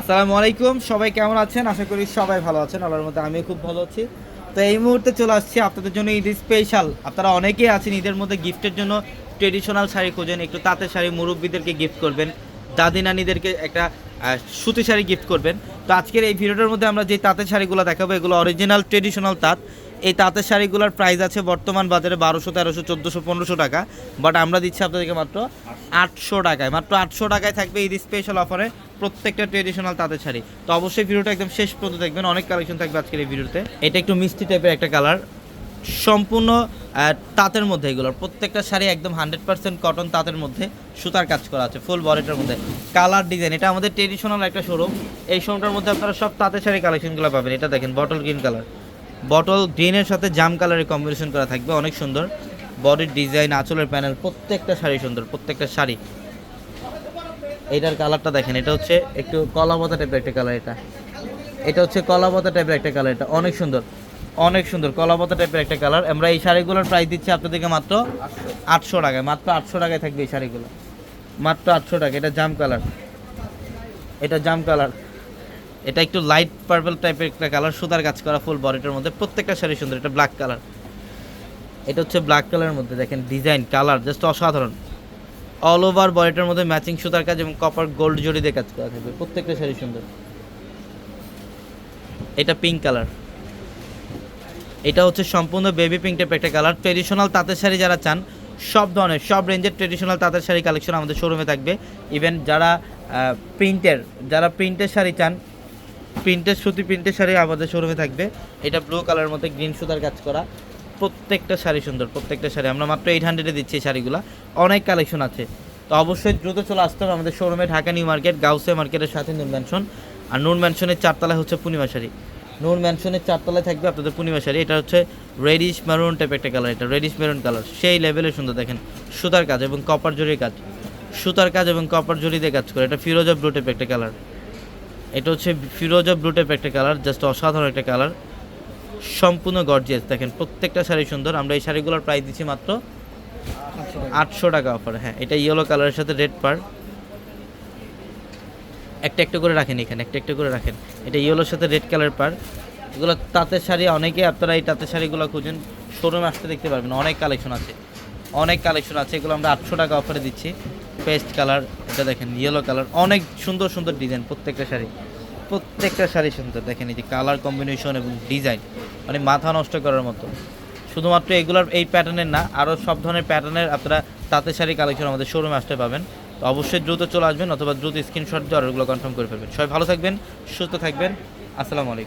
আসসালামু আলাইকুম, সবাই কেমন আছেন? আশা করি সবাই ভালো আছেন, আল্লাহর মধ্যে আমি খুব ভালো আছি। তো এই মুহূর্তে চলে আসছি আপনাদের জন্য ঈদ স্পেশাল আপনারা অনেকেই আছেন ঈদের মধ্যে গিফটের জন্য ট্রেডিশনাল শাড়ি খোঁজেন, একটু তাঁতের শাড়ি মুরব্বীদেরকে গিফট করবেন, দাদি নানিদেরকে একটা সুতি শাড়ি গিফট করবেন। তো আজকের এই ভিডিওটার মধ্যে আমরা যে তাঁতের শাড়িগুলো দেখাবো, এগুলো অরিজিনাল ট্রেডিশনাল তাঁত। এই তাঁতের শাড়িগুলোর প্রাইস আছে বর্তমান বাজারে বারোশো, তেরোশো, চোদ্দোশো, পনেরোশো টাকা। বাট আমরা দিচ্ছি আপনাদেরকে মাত্র আটশো টাকায়। মাত্র আটশো টাকায় থাকবে ঈদ স্পেশাল অফারে প্রত্যেকটা ট্রেডিশনাল তাঁতের শাড়ি। তো অবশ্যই ভিডিওটা একদম শেষ পর্যন্ত দেখবেন। অনেক কালেকশন থাকবে আজকের এই ভিডিওতে। এটা একটু মিষ্টি টাইপের একটা কালার সম্পূর্ণ তাঁতের মধ্যে এগুলোর প্রত্যেকটা শাড়ি একদম হান্ড্রেড পার্সেন্ট কটন তাঁতের মধ্যে সুতার কাজ করা আছে ফুল বডিটার মধ্যে। কালার ডিজাইন এটা আমাদের ট্রেডিশনাল একটা শোরুম এই শোরুমটার মধ্যে আপনারা সব তাঁতের শাড়ি কালেকশনগুলো পাবেন। এটা দেখেন বটল গ্রিন কালার বটল গ্রিনের সাথে জাম কালারের কম্বিনেশন করা থাকবে, অনেক সুন্দর। বডির ডিজাইন আঁচলের প্যানেল প্রত্যেকটা শাড়ি সুন্দর, প্রত্যেকটা শাড়ি। এটার কালারটা দেখেন, এটা হচ্ছে একটু কলাপাতা টাইপের একটা কালার এটা। এটা হচ্ছে কলাপাতা টাইপের একটা কালার এটা, অনেক সুন্দর। অনেক সুন্দর কলাপাতা টাইপের একটা কালার আমরা এই শাড়িগুলোর প্রাইস দিচ্ছি আপনাদেরকে মাত্র আটশো টাকায়, মাত্র আটশো টাকায় থাকবে এই শাড়িগুলো। মাত্র আটশো টাকা এটা জাম কালার এটা জাম কালার এটা একটু লাইট পার্পল টাইপের একটা কালার সুতার কাজ করা ফুল বডিটার মধ্যে। প্রত্যেকটা শাড়ি সুন্দর, এটা ব্ল্যাক কালার এটা হচ্ছে ব্ল্যাক কালারের মধ্যে, দেখেন ডিজাইন কালার জাস্ট অসাধারণ। অল ওভার বডিটার মধ্যে ম্যাচিং সুতার কাজ এবং কপার গোল্ড জড়ি দিয়ে কাজ করা থাকবে, প্রত্যেকটা শাড়ি সুন্দর। এটা পিঙ্ক কালার এটা হচ্ছে সম্পূর্ণ বেবি পিঙ্ক টাইপের একটা কালার ট্রেডিশনাল তাঁতের শাড়ি যারা চান, সব ধরনের, সব রেঞ্জের ট্রেডিশনাল তাঁতের শাড়ি কালেকশন আমাদের শোরুমে থাকবে। ইভেন যারা প্রিন্টের যারা প্রিন্টের শাড়ি চান প্রিন্টের সুতি, প্রিন্টের শাড়ি আমাদের শোরুমে থাকবে। এটা ব্লু কালারের মধ্যে গ্রিন সুতার কাজ করা। প্রত্যেকটা শাড়ি সুন্দর, প্রত্যেকটা শাড়ি। আমরা মাত্র এইট হান্ড্রেডে দিচ্ছি এই শাড়িগুলো। অনেক কালেকশন আছে। তো অবশ্যই দ্রুত চলে আসতে হবে আমাদের শোরুমে ঢাকা নিউ মার্কেট, গাউসে মার্কেটের সাথে নূর ম্যানশন আর নূর ম্যানশনের চারতলায় হচ্ছে পূর্ণিমা শাড়ি। নূর ম্যানশনের চারতলায় থাকবে আপনাদের পূর্ণিমা শাড়ি। এটা হচ্ছে রেডিশ মেরুন টাইপ একটা কালার এটা রেডিশ মেরুন কালার সেই লেভেলে সুন্দর দেখেন। সুতার কাজ এবং কপার জরির কাজ। সুতার কাজ এবং কপার জরি দিয়ে কাজ করে। এটা ফিরোজা ব্লু টাইপ একটা কালার এটা হচ্ছে ফিরোজা ব্লু টাইপ একটা কালার, জাস্ট অসাধারণ একটা কালার। সম্পূর্ণ গর্জিয়াস দেখেন, প্রত্যেকটা শাড়ি সুন্দর। আমরা এই শাড়িগুলোর প্রাইস দিচ্ছি মাত্র আটশো টাকা অফার হ্যাঁ এটা ইয়েলো কালারের সাথে রেড পার একটা একটা করে রাখেন এখানে, একটা একটা করে রাখেন। এটা ইয়েলোর সাথে রেড কালার পার এগুলো তাঁতের শাড়ি, অনেকে আপনারা এই তাঁতের শাড়িগুলো খুঁজেন শোরুমে আসতে দেখতে পারবেন। অনেক কালেকশন আছে। অনেক কালেকশন আছে, এগুলো আমরা আটশো টাকা অফারে দিচ্ছি। পেস্ট কালার এটা দেখেন ইয়েলো কালার অনেক সুন্দর সুন্দর ডিজাইন প্রত্যেকটা শাড়ি। প্রত্যেকটা শাড়ি সুন্দর। দেখেন এই যে কালার কম্বিনেশন এবং ডিজাইন মানে মাথা নষ্ট করার মতো। শুধুমাত্র এগুলোর এই প্যাটার্নের না আরও সব ধরনের প্যাটার্নের আপনারা তাঁতের শাড়ি কালেকশন আমাদের শোরুমে আসতে পাবেন। তো অবশ্যই দ্রুত চলে আসবেন অথবা দ্রুত স্ক্রিনশট দিয়ে অর্ডারগুলো কনফার্ম করে ফেলবেন। সবাই ভালো থাকবেন, সুস্থ থাকবেন। আসসালামু আলাইকুম।